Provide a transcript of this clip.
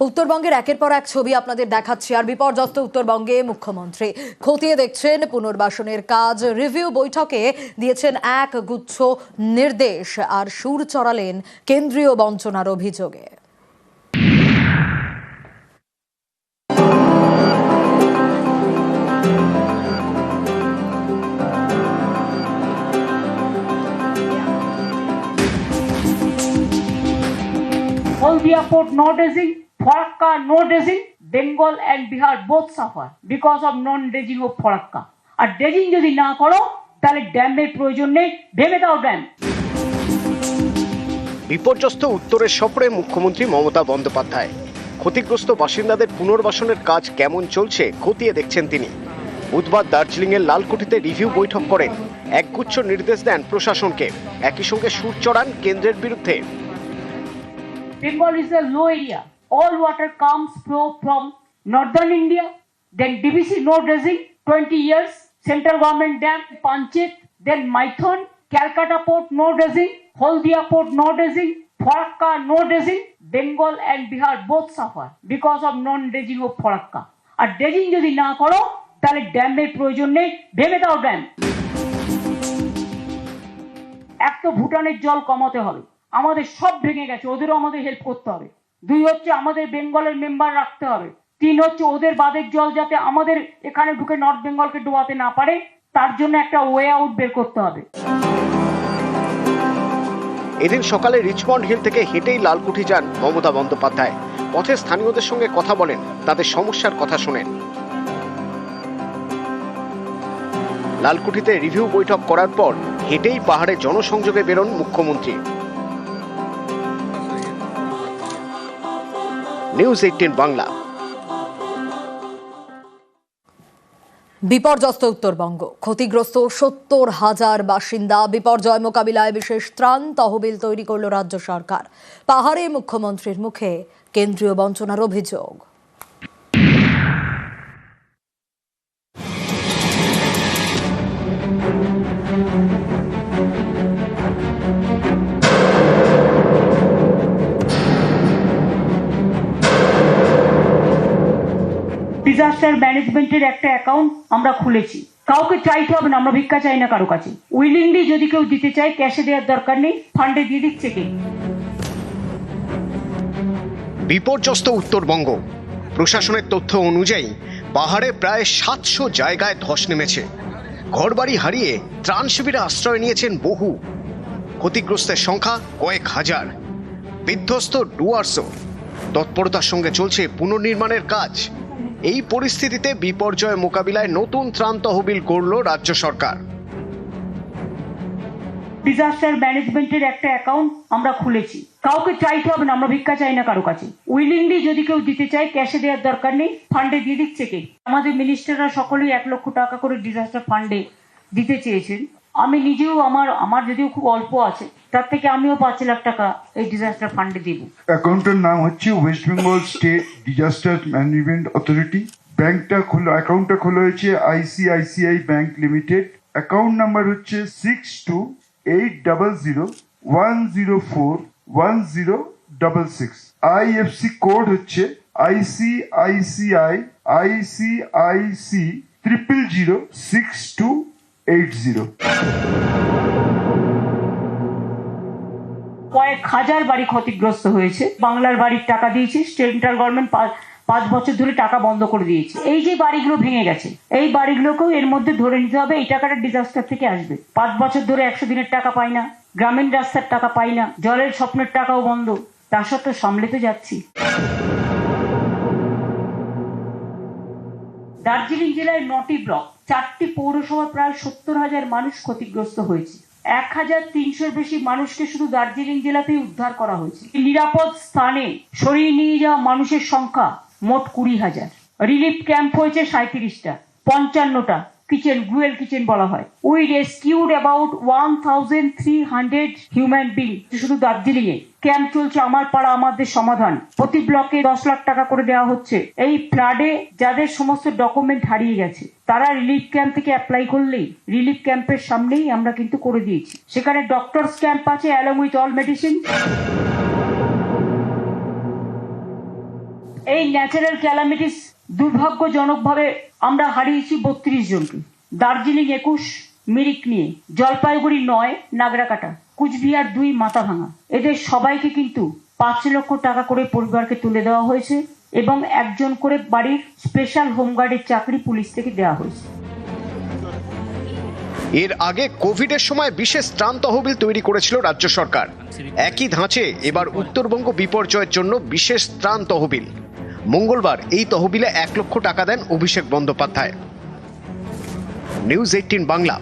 উত্তরবঙ্গের একের পর এক ছবি আপনাদের দেখাচ্ছি। আর বিপর্যস্ত উত্তরবঙ্গে মুখ্যমন্ত্রী। খতিয়ে দেখছেন পুনর্বাসনের কাজ। রিভিউ বৈঠকে দিয়েছেন এক গুচ্ছ নির্দেশ। আর সুর চড়ালেন কেন্দ্রীয় বঞ্চনার অভিযোগে। Haldia port no dredging, Farakka no dredging, Bengal and Bihar both suffer because of non dredging of Farakka. আর ড্রেজিং যদি না করো তাহলে ড্যামের প্রয়োজন নেই ভেঙে দাও ড্যাম বিপর্যস্ত উত্তরের সফরে মুখ্যমন্ত্রী মমতা বন্দ্যোপাধ্যায়। ক্ষতিগ্রস্ত বাসিন্দাদের পুনর্বাসনের কাজ কেমন চলছে খতিয়ে দেখছেন তিনি। বুধবার দার্জিলিংয়ের লালকুঠিতে রিভিউ বৈঠক করেন। একগুচ্ছ নির্দেশ দেন প্রশাসনকে। একই সঙ্গে সুর চড়ান কেন্দ্রের বিরুদ্ধে। Bengal is a low area. All water comes flow from northern India. Then DBC no dredging, 20 years. Central government dam, Panchet. Then Maithon, Calcutta port no dredging, Haldia port no dredging, Farakka no dredging. Bengal and Bihar both suffer because of non dredging of Farakka. আর dredging যদি না করো তাহলে ড্যামের প্রয়োজন নেই ভেঙে দাও ড্যাম এক তো ভুটানের জল কমাতে হবে আমাদের সব ভেঙে গেছে ওদেরও আমাদের হেল্প করতে হবে দুই হচ্ছে আমাদের বেঙ্গলের মেম্বার রাখতে হবে। তিন হচ্ছে ওদের বাদের জল যাতে আমাদের এখানে ঢুকে নর্থ বেঙ্গলকে ডোবাতে না পারে, তার জন্য একটা ওয়ে আউট বের করতে হবে। এদিন সকালে রিচমন্ড হিল থেকে হেঁটেই লালকুঠি যান মমতা বন্দ্যোপাধ্যায়। পথে স্থানীয়দের সঙ্গে কথা বলেন, তাদের সমস্যার কথা শোনেন। লালকুঠিতে রিভিউ বৈঠক করার পর হেঁটেই পাহাড়ে জনসংযোগে বেরোন মুখ্যমন্ত্রী। নিউজ এইটিন বাংলা বিপর্যস্ত উত্তরবঙ্গ। ক্ষতিগ্রস্ত সত্তর হাজার বাসিন্দা। বিপর্যয় মোকাবিলায় বিশেষ ত্রাণ তহবিল তৈরি করল রাজ্য সরকার। পাহাড়ে মুখ্যমন্ত্রীর মুখে কেন্দ্রীয় বঞ্চনার অভিযোগ। ডিজাস্টার ম্যানেজমেন্টের একটা অ্যাকাউন্ট আমরা খুলেছি। কাউকে চাইতে হবে না, আমরা ভিক্ষা চাই না কারও কাছে। উইলিংলি যদি কেউ দিতে চায় ক্যাশে দেওয়ার দরকার নেই ফান্ডে দিয়ে দিচ্ছে কে? বিপর্যস্ত উত্তরবঙ্গ। প্রশাসনের তথ্য অনুযায়ী, পাহাড়ে প্রায় সাতশো জায়গায় ধস নেমেছে। ঘরবাড়ি হারিয়ে ত্রাণ শিবিরে আশ্রয় নিয়েছেন বহু। ক্ষতিগ্রস্তের সংখ্যা কয়েক হাজার। বিধ্বস্ত ডুয়ার্সও। তৎপরতার সঙ্গে চলছে পুনর্নির্মাণের কাজ। এই পরিস্থিতিতে বিপর্যয় মোকাবিলায় নতুন ত্রাণ তহবিল করল রাজ্য সরকার। ডিজাস্টার ম্যানেজমেন্টের একটা অ্যাকাউন্ট আমরা খুলেছি। কাউকে চাইতে হবে না, আমরা ভিক্ষা চাই না কারও কাছে। উইলিংলি যদি কেউ দিতে চায় ক্যাশে দেওয়ার দরকার নেই ফান্ডে দিয়ে দিচ্ছে কে? আমাদের মিনিস্টাররা সকলেই এক লক্ষ টাকা করে ডিজাস্টার ফান্ডে দিতে চেয়েছেন। আমি নিজেও আমার আমার যদিও খুব অল্প আছে, তার থেকে আমিও পাঁচ লাখ টাকা এই ডিজাস্টার ফান্ডে দিব। অ্যাকাউন্টের নাম হচ্ছে West Bengal State Disaster Management Authority ব্যাংকটা খোলা, অ্যাকাউন্টটা খোলা হয়েছে ICICI bank limited. Account number হচ্ছে six two eight double zero one zero four one zero double six IFSC code হচ্ছে ICICI, ICIC triple zero six two কয়েক হাজার বাড়ি ক্ষতিগ্রস্ত হয়েছে। বাংলার বাড়ির টাকা দিয়েছে, সেন্ট্রাল গভর্নমেন্ট পাঁচ বছর ধরে টাকা বন্ধ করে দিয়েছে। এই যে বাড়িগুলো ভেঙে গেছে, এই বাড়িগুলোকেও এর মধ্যে ধরে নিতে হবে, এই টাকাটা ডিজাস্টার থেকে আসবে। পাঁচ বছর ধরে একশো দিনের টাকা পাই না, গ্রামীণ রাস্তার টাকা পাই না, জলের স্বপ্নের টাকাও বন্ধ, তা সত্ত্বেও সামলে তো যাচ্ছি। দার্জিলিং জেলায় নটি ব্লক চারটি পৌরসভা প্রায় সত্তর হাজার মানুষ ক্ষতিগ্রস্ত হয়েছে। এক হাজার তিনশোর বেশি মানুষকে শুধু দার্জিলিং জেলাতেই উদ্ধার করা হয়েছে। নিরাপদ স্থানে সরিয়ে নিয়ে যাওয়া মানুষের সংখ্যা মোট কুড়ি হাজার। রিলিফ ক্যাম্প হয়েছে সাঁত্রিশটা পঞ্চান্নটা। কিচেন গুয়েল কিচেন বলা হয়। We rescued about one thousand three hundred human being শুধু দার্জিলিং এ ক্যাম্প চলছে আমার পাড়া, আমাদের সমাধান। প্রতি ব্লকে দশ লাখ টাকা করে দেওয়া হচ্ছে। এই ফ্লাডে যাদের সমস্ত ডকুমেন্ট হারিয়ে গেছে, তারা রিলিফ ক্যাম্প থেকে অ্যাপ্লাই করলেই রিলিফ ক্যাম্পের সামনেই আমরা কিন্তু করে দিয়েছি। সেখানে ডক্টরস ক্যাম্প আছে অ্যালং উইথ অল মেডিসিন এই ন্যাচারাল ক্যালামিটিস দুর্ভাগ্যজনকভাবে আমরা হারিয়েছি বত্রিশ জনকে। দার্জিলিং একুশ, মিরিক নিয়ে। জলপাইগুড়ি নয়, নাগরাকাটা। কুচবিহার দুই মাথা ভাঙা এদের সবাইকে কিন্তু পাঁচ লক্ষ টাকা করে পরিবারকে তুলে দেওয়া হয়েছে এবং একজন করে বাড়ির স্পেশাল হোমগার্ডের চাকরি পুলিশ থেকে দেওয়া হয়েছে। এর আগে কোভিডের সময় বিশেষ ত্রাণ তহবিল তৈরি করেছিল রাজ্য সরকার। একই ধাঁচে এবার উত্তরবঙ্গ বিপর্যয়ের জন্য বিশেষ ত্রাণ তহবিল। মঙ্গলবার এই তহবিলে এক লক্ষ টাকা দেন Abhishek Bandyopadhyay. News eighteen Bangla.